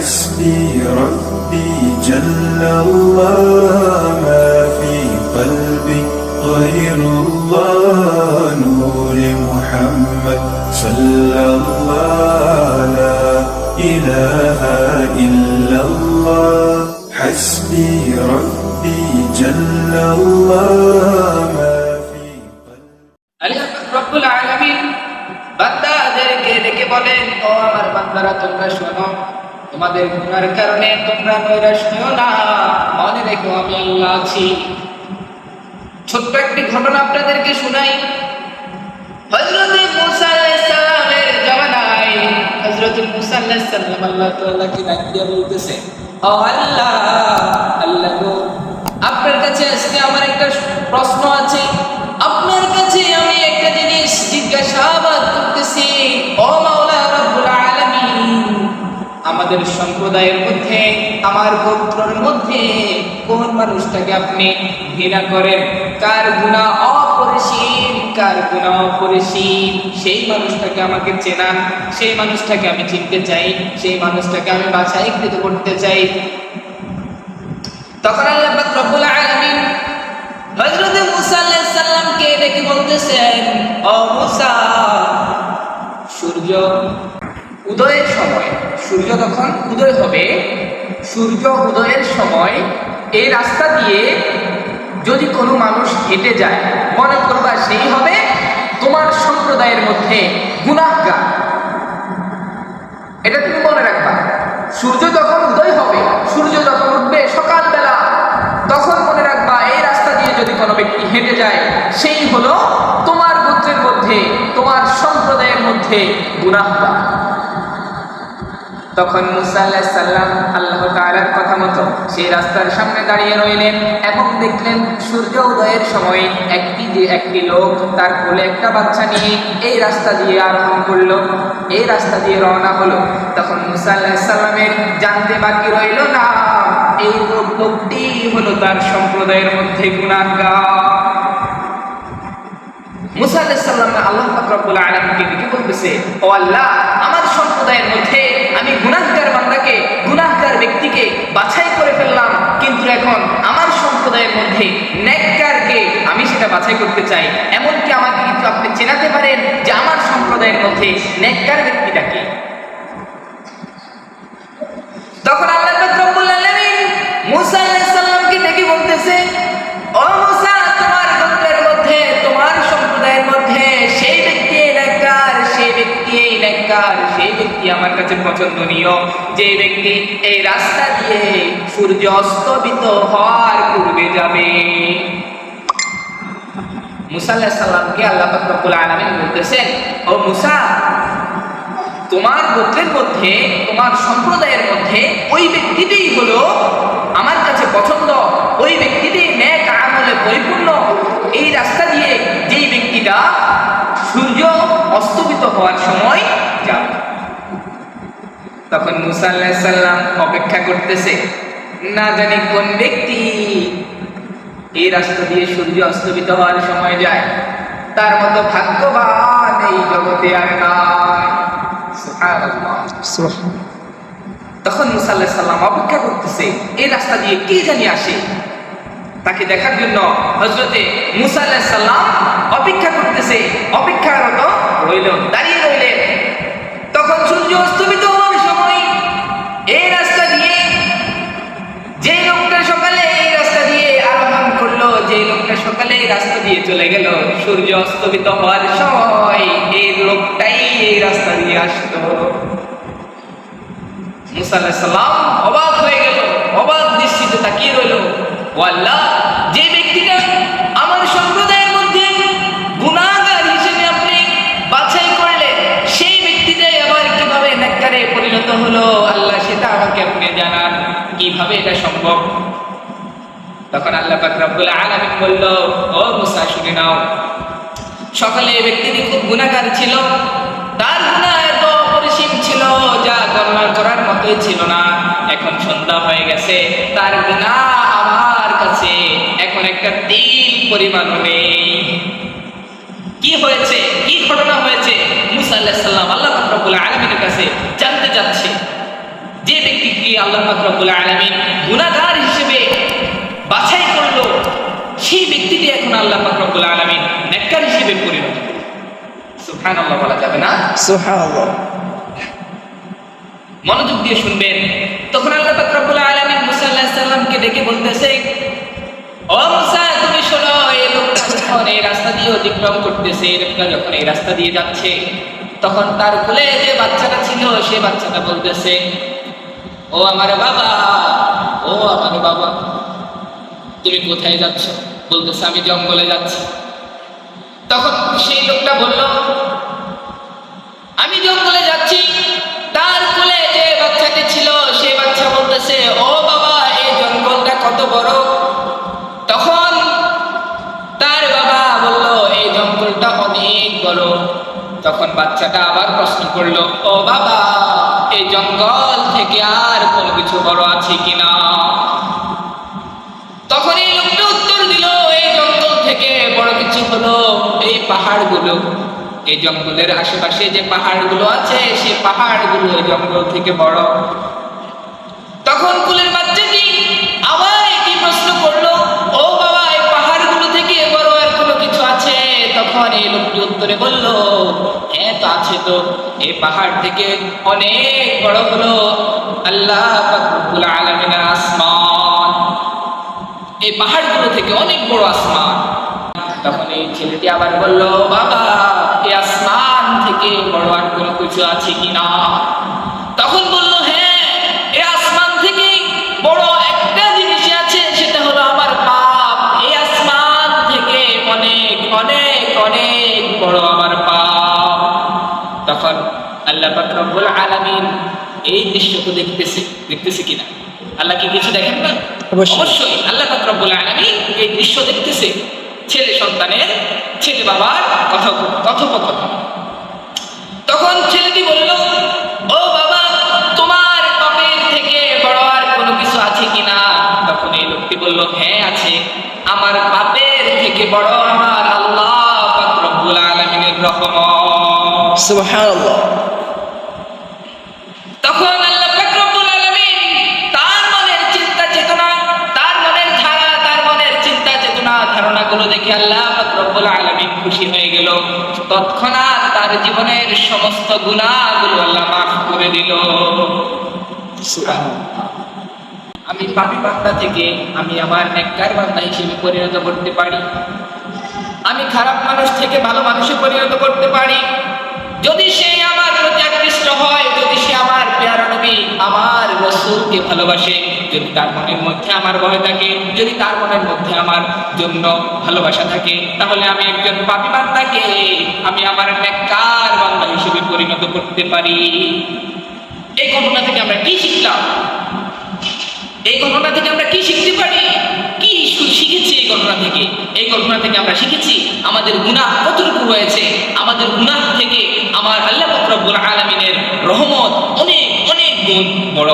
حسبي ربي جل الله ما في قلبي غير الله نور محمد صلى الله لا إله إلا الله حسبي ربي جل الله ما في قلبي আল্লাহ রব্বুল আলামিন বান্দাদেরকে ডেকে বলেন ও আমার বান্দারা তোমরা শোনো তোমাদের গুনার কারণে তোমরা নৈরাশ হও না। মনে রেখো, আমি আল্লাহ আছি। ছোট্ট একটি ঘটনা আপনাদেরকে শোনাই। বলতেছে? আপনার কাছে আজকে আমার একটা প্রশ্ন আছে। আমাদের সম্প্রদায়ের মধ্যে, আমার গোত্রের মধ্যে কোন মানুষটাকে আপনি ঘৃণা করেন? কার গুণা অপরিসীম, কার গুণা অপরিসীম? সেই মানুষটাকে আমাকে চেনান, সেই মানুষটাকে আমি চিনতে চাই, সেই মানুষটাকে আমি বাছাইকৃত করতে চাই। তখন আল্লাহ রব্বুল আলামিন হযরত মুসা আলাইহিস সালামকে বলতেছেন, ও মুসা, সূর্য উদয়ের সময় সূর্য যখন উদয় হবে, সূর্য উদয়ের সময় এই রাস্তা দিয়ে যদি কোনো মানুষ হেঁটে যায়, মনে করবা সেই হবে তোমার সম্প্রদায়ের মধ্যে গুনাহগার এটা তুমি মনে রাখবা। সূর্য যখন উদয় হবে, সূর্য যখন উঠবে সকালবেলা, তখন মনে রাখবা এই রাস্তা দিয়ে যদি কোনো ব্যক্তি হেঁটে যায়, সেই হলো তোমার গোত্রের মধ্যে, তোমার সম্প্রদায়ের মধ্যে গুনাহগার তখন মুসা আল্লাহ সাল্লাম আল্লাহ তাআলার কথা মতো সেই রাস্তার সামনে দাঁড়িয়ে রইলেন এবং দেখলেন সূর্য উদয়ের সময় একটি যে একটি লোক তার কোলে একটা বাচ্চা নিয়ে এই রাস্তা দিয়ে আরোহণ করল। এই রাস্তা দিয়ে রওনা হলো। তখন মুসা আল্লাহ সাল্লামের জানতে বাকি রইল না, এই লোক লোকটি হলো তার সম্প্রদায়ের মধ্যে গুণাগার। মুসা আলাইহিস সালাম আল্লাহ পাক রব্বুল আলামিনকে ডেকে বলতেছে, ও আল্লাহ, আমার সম্প্রদায়ের মধ্যে আমি গুনাহগার বান্দাকে, গুনাহগার ব্যক্তিকে বাছাই করে ফেললাম। কিন্তু এখন আমার সম্প্রদায়ের মধ্যে নেককারকে আমি সেটা বাছাই করতে চাই। এমনকি আমাকে কিন্তু আপনি চেনাতে পারেন যে আমার সম্প্রদায়ের মধ্যে নেককার ব্যক্তিটাকে তখন আল্লাহ আমার কাছে পছন্দনীয়। যে ব্যক্তি এই রাস্তা দিয়ে সূর্য অস্তমিত হওয়ার পূর্বে যাবে। আল্লাহ আলামিন বলতেছেন, ও মুসা, তোমার গোত্রের মধ্যে, তোমার সম্প্রদায়ের মধ্যে ওই ব্যক্তিটাই হলো আমার কাছে পছন্দ। ওই ন্যাক আমলে পরিপূর্ণ। এই রাস্তা দিয়ে যেই ব্যক্তিটা সূর্য অস্তমিত হওয়ার সময় যাবে। তখন মুসা আল্লাহ সাল্লাম অপেক্ষা করতেছে না জানি কোন ব্যক্তি এই রাস্তা দিয়ে সূর্য অস্তমিত হওয়ার সময় যায়। তার মতো ভাগ্যবান এই জগতে আর তখন মুসা আল্লাহ সাল্লাম অপেক্ষা করতেছে এই রাস্তা দিয়ে কে জানি আসে? তাকে দেখার জন্য হজরতে মুসা আল্লাহ সাল্লাম অপেক্ষা করতেছে অপেক্ষারত রইল দাঁড়িয়ে রইলেন। তখন সূর্য অস্তমিত সময় এই রাস্তা দিয়ে, যে লোকটা সকালে এই রাস্তা দিয়ে আরোহণ করল, যে লোকটা সকালে এই রাস্তা দিয়ে চলে গেল, সূর্য অস্তমিত হওয়ার সময় এই লোকটাই এই রাস্তা দিয়ে আসতো মুসা আলাইহিস সালাম অবাক হয়ে গেল, অবাক দৃষ্টিতে তাকিয়ে রইল ও আল্লাহ যে কীভাবে এটা সম্ভব? তখন আল্লাহ রব্বুল আলামিন বলল, ও মুসা, শুনে নাও। সকালে এই ব্যক্তিটি খুব গুণাগার ছিল, তার গুণা এত অপরিসীম ছিল যা গণনা করার মতোই ছিল না। এখন সন্ধ্যা হয়ে গেছে, তার গুণা আমার কাছে এখন একটা তিল পরিমাণও নেই। কি হয়েছে? কি ঘটনা হয়েছে? মুসা আল্লাহ সাল্লাম আল্লাহ রব্বুল আলমিনের কাছে জানতে যাচ্ছে আল্লাহ আলামিন গুনাহগার হিসেবে বাছাই করল। সেই ব্যক্তিটি এখন আল্লাহ নেককার হিসেবে পরিণত। করল সুবহানাল্লাহ বলা যাবে না? সুবহানাল্লাহ। মনোযোগ দিয়ে শুনবেন। তখন আল্লাহ পাক রব্বুল আলামিন মুসা আলাইহিস সালামকে ডেকে বলতেছে ও মুসা তুমি শোনো এই লোকটা যখন এই রাস্তা দিয়ে অতিক্রম করতেছে এই লোকটা যখন এই রাস্তা দিয়ে যাচ্ছে তখন তার কোলে যে বাচ্চাটা ছিল সে বাচ্চাটা বলতেছে ও আমার বাবা, ও আমার বাবা। তুমি কোথায় যাচ্ছ? বলতেছে, আমি জঙ্গলে যাচ্ছি। তখন সেই লোকটা বলল, আমি জঙ্গলে যাচ্ছি। তার কোলে যে বাচ্চাটি ছিল সে বাচ্চা বলতেছে, ও বাবা, এই জঙ্গলটা কত বড়। তখন তার বাবা বলল, এই জঙ্গলটা অনেক বড়। তখন বাচ্চাটা আবার প্রশ্ন করল, ও বাবা এই জঙ্গল থেকে আর কোনো কিছু বড় আছে কিনা? তখন এই লোকটা উত্তর দিল, এই জঙ্গল থেকে বড় কিছু হলো এই পাহাড়গুলো। এই জঙ্গলের আশেপাশে যে পাহাড়গুলো আছে, সেই পাহাড়গুলো এই জঙ্গল থেকে বড়। তখন কুলের বাচ্চাটি আবার একই প্রশ্ন করল, ও বাবা, এই পাহাড়গুলো থেকে বড় আর কোনো কিছু আছে? তখন এই লোকটি উত্তরে বলল হ্যাঁ তো আছে তো এই পাহাড় থেকে অনেক বড় হলো আল্লাহ আলমিনের আসমান। এই পাহাড়গুলো থেকে অনেক বড় আসমান। তখন এই ছেলেটি আবার বলল, বাবা, এই আসমান থেকে বড় আর কোনো কিছু আছে কিনা? তখন বলল তখন আল্লাহ রব্বুল আলামিন এই দৃশ্যকে দেখতেছে দেখতেছে কিনা? আল্লাহ কি কিছু দেখেন না অবশ্যই। আল্লাহ রব্বুল আলামিন এই দৃশ্য দেখতেছে। ছেলে সন্তানের ছেলে বাবার কথোপ- কথোপকথন। তখন ছেলেটি বলল সুবহানাল্লাহ। তখন আল্লাহ পাক রব্বুল আলামিন তার মনের চিন্তা চেতনা তার মনের ধারা তার মনের চিন্তা চেতনা ধারণাগুলো দেখে আল্লাহ পাক রব্বুল আলামিন খুশি হয়ে গেল। তৎক্ষণাৎ তার জীবনের সমস্ত আল্লাহ মাফ করে দিল। আমি পাপি বান্দা থেকে আমি আমার নেককার বান্দা হিসেবে পরিণত করতে পারি। আমি খারাপ মানুষ থেকে ভালো মানুষে পরিণত করতে পারি। যদি সে আমার প্রতি আকৃষ্ট হয়, যদি সে আমার পেয়ারা নবী, আমার রসুলকে ভালোবাসে, যদি তার মনের মধ্যে আমার ভয় থাকে, যদি তার মনের মধ্যে আমার জন্য ভালোবাসা থাকে, তাহলে আমি একজন পাপি বান্দাকে, আমি আমার নেককার বান্দা হিসেবে পরিণত করতে পারি। এই ঘটনা থেকে আমরা কি শিখলাম? এই ঘটনা থেকে আমরা কি শিখতে পারি? কি শিখেছি এই ঘটনা থেকে? এই ঘটনা থেকে আমরা শিখেছি, আমাদের গুনাহ কতটুকু হয়েছে? আমাদের গুনাহ থেকে আমার আল্লাহ রব্বুল আলমিনের রহমত অনেক অনেক গুণ বড়।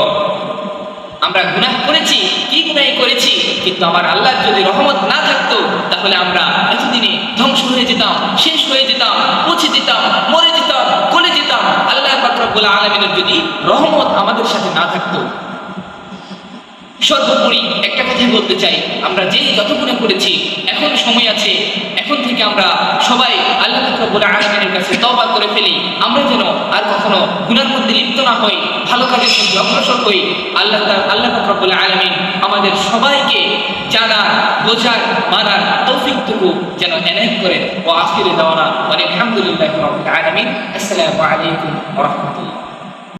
আমরা গুনাহ করেছি, কি গুনাহ করেছি, কিন্তু আমার আল্লাহর যদি রহমত না থাকতো, তাহলে আমরা এতদিনে ধ্বংস হয়ে যেতাম, শেষ হয়ে যেতাম পচে যেতাম, মরে যেতাম, গলে যেতাম। আল্লাহ পাক রব্বুল আলমিনের যদি রহমত আমাদের সাথে না থাকতো, সর্বোপরি একটা কথাই বলতে চাই, আমরা যেই যত করেছি এখন সময় আছে, এখন থেকে আমরা সবাই আল্লাহ রব্বুল আলমিনের কাছে তওবা করে ফেলি। আমরা যেন আর কখনো গুনার মধ্যে লিপ্ত না হই, ভালো কাজের মধ্যে অগ্রসর হই। আল্লাহ আল্লাহ রব্বুল আলমিন আমাদের সবাইকে জানার, বোঝার, মানার তৌফিকটুকু যেন এনায়ত করেন। ও আখিরে দেওয়ানা মানে আলহামদুলিল্লাহ আলমিন। আসসালামু আলাইকুম রাহমাতুল্লাহ।